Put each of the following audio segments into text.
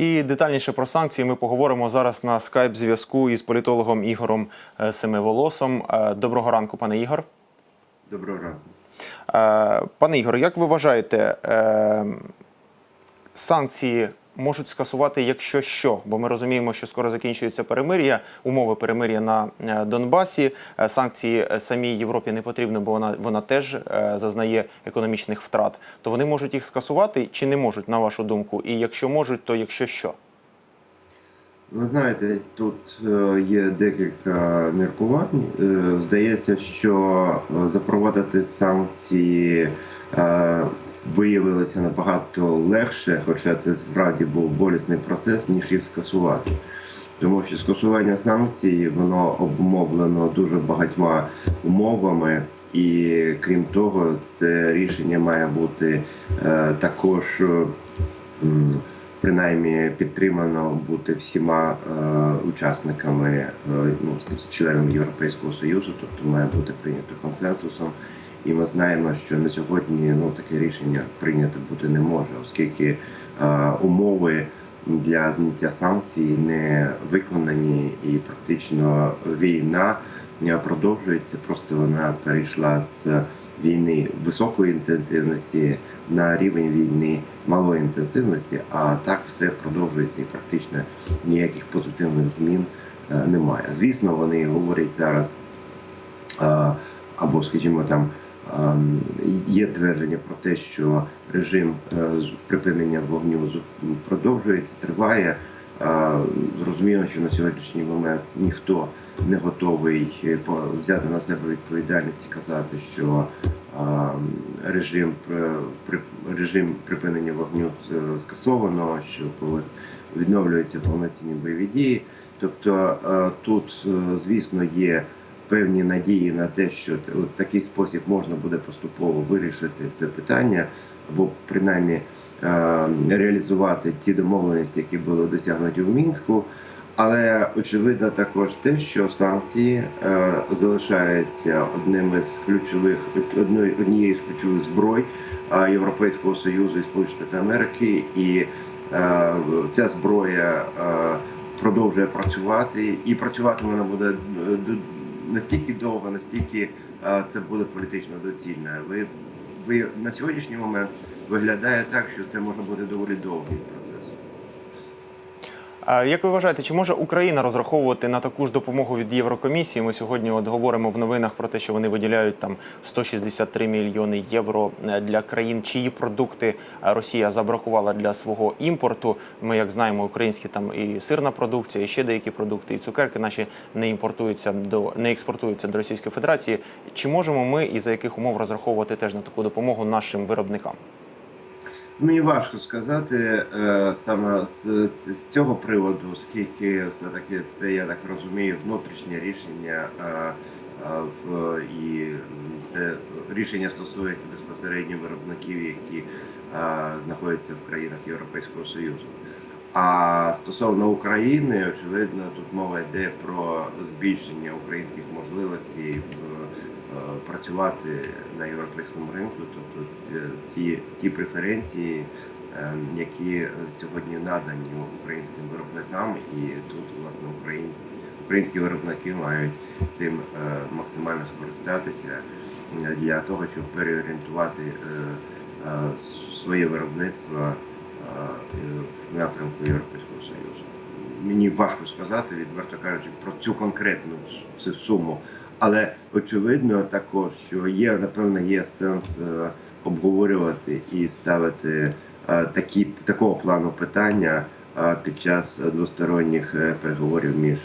І детальніше про санкції ми поговоримо зараз на скайп зв'язку із політологом Ігорем е, Семиволосом. Е, Доброго ранку, пане Ігор. Доброго ранку. Е, Пане Ігор, як ви вважаєте, санкції можуть скасувати, якщо що? Бо ми розуміємо, що скоро закінчується перемир'я, умови перемир'я на е, Донбасі. Е, Санкції е, самій Європі не потрібно, бо вона, вона теж зазнає економічних втрат. То вони можуть їх скасувати чи не можуть, на вашу думку? І якщо можуть, то якщо що? Ви знаєте, тут є декілька міркувань. Здається, що запровадити санкції виявилося набагато легше, хоча це справді був болісний процес, ніж їх скасувати. Тому що скасування санкцій воно обумовлено дуже багатьма умовами, і крім того, це рішення має бути е, також. е, принаймні підтримано бути всіма е, учасниками, е, ну членами Європейського союзу, тобто має бути прийнято консенсусом. І ми знаємо, що на сьогодні ну таке рішення прийнято бути не може, оскільки е, умови для зняття санкцій не виконані, і практично війна е, продовжується. Просто вона перейшла з війни високої інтенсивності на рівень війни малої інтенсивності, а так все продовжується і практично ніяких позитивних змін е, немає. Звісно, вони говорять зараз, е, або, скажімо, там є твердження про те, що режим е, припинення вогню продовжується, триває. Е, Зрозуміло, що на сьогоднішній момент ніхто не готовий е, взяти на себе відповідальність і казати, що режим при- при- режим припинення вогню скасовано, що відновлюються повноцінні бойові дії. Тобто тут, звісно, є певні надії на те, що от такий спосіб можна буде поступово вирішити це питання, або принаймні реалізувати ті домовленості, які були досягнуті в мінську. Але очевидно також те, що санкції е, залишаються одним із ключових одною однією з ключових зброй е, Європейського союзу і Сполучених Америки, і е, ця зброя е, продовжує працювати, і працювати вона буде е, настільки довго, настільки е, це буде політично доцільно. Ви, ви на сьогоднішній момент виглядає так, що це може бути доволі довгий процес. Як ви вважаєте, чи може Україна розраховувати на таку ж допомогу від Єврокомісії? Ми сьогодні от говоримо в новинах про те, що вони виділяють там 163 мільйони євро е, для країн, чиї продукти е, Росія забракувала для свого імпорту. Ми, як знаємо, українські там і сирна продукція, і ще деякі продукти, і цукерки наші не імпортуються до не експортуються до Російської Федерації. Чи можемо ми і за яких умов розраховувати теж на таку допомогу нашим виробникам? Мені важко сказати е, саме з, з, з цього приводу, оскільки все-таки це, я так розумію, внутрішнє рішення, е, е, в, і це рішення стосується безпосередньо виробників, які знаходяться в країнах Європейського Союзу. А стосовно України, очевидно, тут мова йде про збільшення українських можливостей в працювати на європейському ринку, тобто ті, ті преференції, е, які сьогодні надані українським виробникам, і тут власне українці, українські виробники мають цим е, максимально скористатися е, для того, щоб переорієнтувати е, е, своє виробництво е, в напрямку Європейського Союзу. Мені важко сказати, відверто кажучи, про цю конкретну суму. Але очевидно також, що є, напевно, є сенс е, обговорювати і ставити е, такі, такого плану питання е, під час двосторонніх переговорів між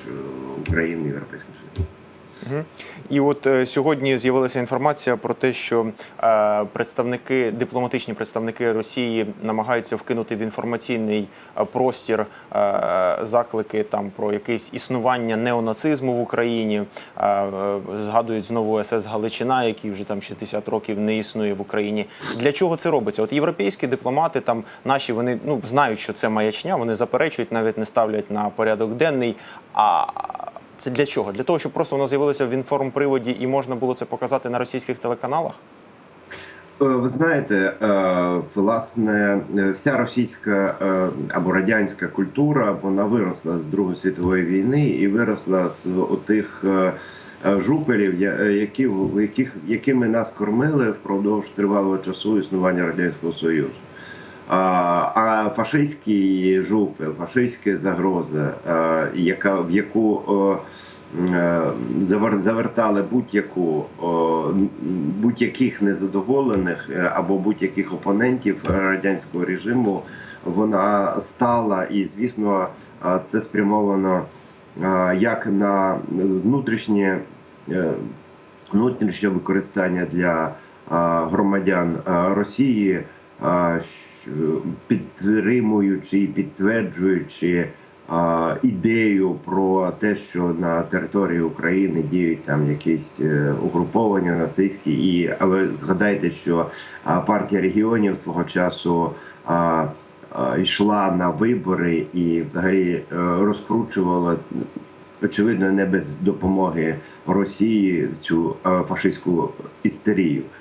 Україною і Європейським Союзом. Мгм. І от е, сьогодні з'явилася інформація про те, що е, представники, дипломатичні представники Росії намагаються вкинути в інформаційний е, простір е, заклики там про якесь існування неонацизму в Україні. Е, е, згадують знову СС Галичина, який вже там 60 років не існує в Україні. Для чого це робиться? От європейські дипломати, там наші, вони ну знають, що це маячня, вони заперечують, навіть не ставлять на порядок денний. А це для чого? Для того, щоб просто воно з'явилося в інформприводі і можна було це показати на російських телеканалах? Е, Ви знаєте, е, власне, е, вся російська або радянська культура вона виросла з Другої світової війни і виросла з отих жупелів, е, які, яких, якими нас кормили впродовж тривалого часу існування радянського союзу. А, фашистський жупел, фашистська загроза, яка в яку е, завертали будь-яку будь-яких незадоволених е, або будь-яких опонентів радянського режиму, вона стала і, звісно, е, це спрямовано як на внутрішнє внутрішнє використання для громадян Росії, підтримуючи і підтверджуючи ідею про те, що на території України діють там якісь е, угруповання нацистські, і а ви згадайте, що партія регіонів свого часу. Йшла на вибори і взагалі е, розкручувала очевидно, не без допомоги Росії цю е, фашистську істерію.